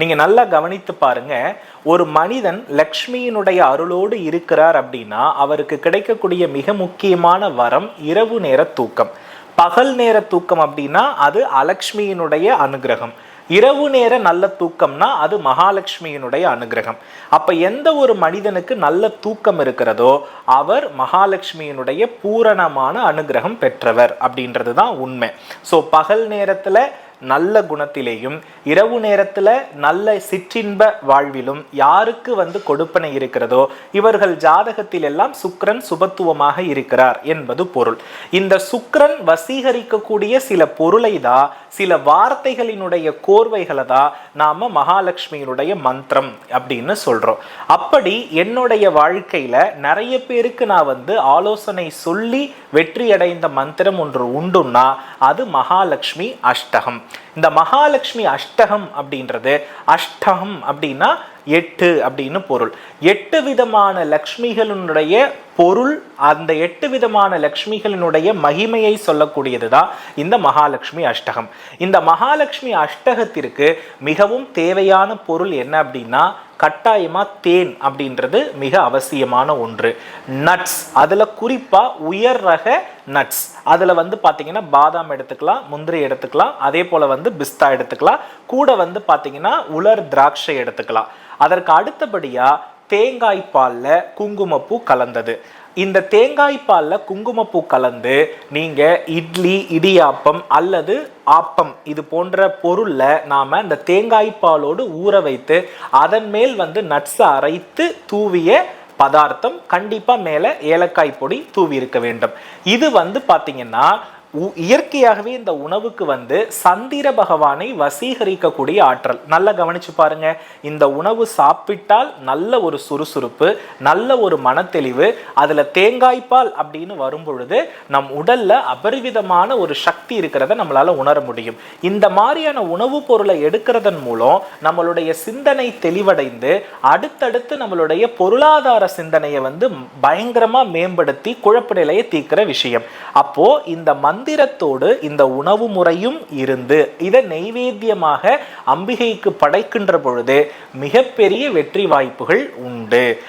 நீங்கள் நல்லா கவனித்து பாருங்க. ஒரு மனிதன் லக்ஷ்மியினுடைய அருளோடு இருக்கிறார் அப்படின்னா அவருக்கு கிடைக்கக்கூடிய மிக முக்கியமான வரம் இரவு நேர தூக்கம். பகல் நேர தூக்கம் அப்படின்னா அது அலக்ஷ்மியினுடைய அனுகிரகம். இரவு நேர நல்ல தூக்கம்னா அது மகாலட்சுமியினுடைய அனுகிரகம். அப்ப எந்த ஒரு மனிதனுக்கு நல்ல தூக்கம் இருக்கிறதோ அவர் மகாலட்சுமியினுடைய பூரணமான அனுகிரகம் பெற்றவர் அப்படின்றது தான் உண்மை. ஸோ பகல் நேரத்தில் நல்ல குணத்திலேயும் இரவு நேரத்துல நல்ல சிற்றின்ப வாழ்விலும் யாருக்கு வந்து கொடுப்பனை இருக்கிறதோ இவர்கள் ஜாதகத்தில் எல்லாம் சுக்கிரன் சுபத்துவமாக இருக்கிறார் என்பது பொருள். இந்த சுக்ரன் வசீகரிக்கக்கூடிய சில பொருளை தான் சில வார்த்தைகளினுடைய கோர்வைகளை தான் நாம மகாலட்சுமியினுடைய மந்திரம் அப்படின்னு சொல்றோம். அப்படி என்னுடைய வாழ்க்கையில நிறைய பேருக்கு நான் வந்து ஆலோசனை சொல்லி வெற்றி அடைந்த மந்திரம் ஒன்று உண்டுன்னா அது மகாலட்சுமி அஷ்டகம். இந்த மகாலட்சுமி அஷ்டகம் அப்படின்றது அஷ்டகம் அப்படின்னா எட்டு அப்படின்னு பொருள். எட்டு விதமான லக்ஷ்மிகளினுடைய பொருள் அந்த எட்டு விதமான லக்ஷ்மிகளினுடைய மகிமையை சொல்லக்கூடியது தான் இந்த மகாலட்சுமி அஷ்டகம். இந்த மகாலட்சுமி அஷ்டகத்திற்கு மிகவும் தேவையான பொருள் என்ன அப்படின்னா கட்டாயமாக தேன் அப்படின்றது மிக அவசியமான ஒன்று. நட்ஸ் அதில் குறிப்பாக உயர் ரக நட்ஸ் அதில் வந்து பார்த்தீங்கன்னா பாதாம் எடுத்துக்கலாம் முந்திரி எடுத்துக்கலாம் அதே போல் வந்து பிஸ்தா எடுத்துக்கலாம். கூட வந்து பார்த்தீங்கன்னா உலர் திராட்சை எடுத்துக்கலாம். அதற்கு அடுத்தபடியாக தேங்காய் பாலில் குங்குமப்பூ கலந்தது. இந்த தேங்காய் பாலில் குங்குமப்பூ கலந்து நீங்கள் இட்லி இடியாப்பம் அல்லது ஆப்பம் இது போன்ற பொருளில் நாம் இந்த தேங்காய் பாலோடு ஊற வைத்து அதன் மேல் வந்து நட்ஸை அரைத்து தூவிய பதார்த்தம் கண்டிப்பாக மேலே ஏலக்காய் பொடி தூவி இருக்க வேண்டும். இது வந்து பார்த்திங்கன்னா இயற்கையாகவே இந்த உணவுக்கு வந்து சந்திர பகவானை வசீகரிக்கக்கூடிய ஆற்றல். நல்லா கவனிச்சு பாருங்க. இந்த உணவு சாப்பிட்டால் நல்ல ஒரு சுறுசுறுப்பு நல்ல ஒரு மனத்தெளிவு அதுல தேங்காய்ப்பால் அப்படின்னு வரும்பொழுது நம் உடல்ல அபரிவிதமான ஒரு சக்தி இருக்கிறத நம்மளால உணர முடியும். இந்த மாதிரியான உணவுப் பொருளை எடுக்கிறதன் மூலம் நம்மளுடைய சிந்தனை தெளிவடைந்து அடுத்தடுத்து நம்மளுடைய பொருளாதார சிந்தனையை வந்து பயங்கரமா மேம்படுத்தி குழப்ப நிலையை தீர்க்கிற விஷயம். அப்போ இந்த மந்திரத்தோடு இந்த உணவு முறையும் இருந்து இதை நெய்வேத்தியமாக அம்பிகைக்கு படைக்கின்ற பொழுது மிகப்பெரிய வெற்றி வாய்ப்புகள் உண்டு.